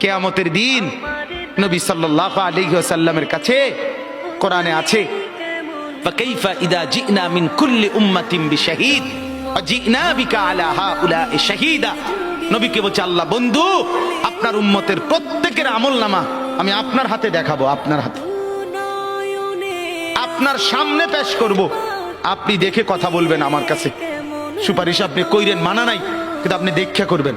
কেয়ামতের দিন নবী সাল্লাল্লাহু আলাইহি ওয়াসাল্লামের কাছে কোরআনে আছে فكيف إذا جئنا من كل أمة بشهيد وجئنا بك على هؤلاء شهيدا নবীকে বলছে আল্লাহ বন্ধু আপনার উম্মতের প্রত্যেকের আমল নামা আমি আপনার হাতে দেখাবো আপনার হাতে আপনার সামনে পেশ করব আপনি দেখে কথা বলবেন আমার কাছে সুপারিশ আপনি কইরেন মানা নাই কিন্তু আপনি দেখে করবেন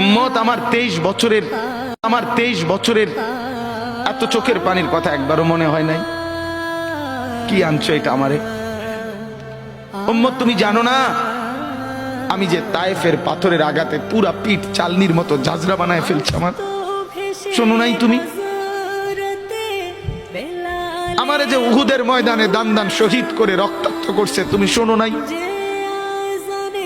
উম্মত আমার তেইশ বছরের, আমার তেইশ বছরের এত চোখের পানির কথা একবারও মনে হয় নাই। কি আনছো এটা আমারে? উম্মত, তুমি জানো না, আমি যে তায়েফের পাথরের আঘাতে পুরা পিঠ চালনির মতো জাজরা বানায় ফেলছে আমার। শোনো নাই তুমি? আমারে যে উহুদের ময়দানে দান দান শহীদ করে রক্তাক্ত করছে, তুমি শোনো নাই?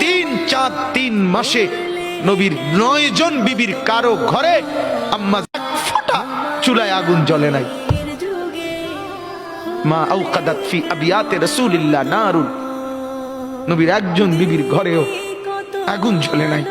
তিন চার তিন মাসে নবীর নয় জন বিবির কারও ঘরে আম্মা ফোটা চুলায় আগুন জ্বলে নাই। মা আউকাদাত ফি আবিয়াতে রাসূলিল্লাহ নারুন। নবীর একজন বিবির ঘরেও আগুন জ্বলে নাই।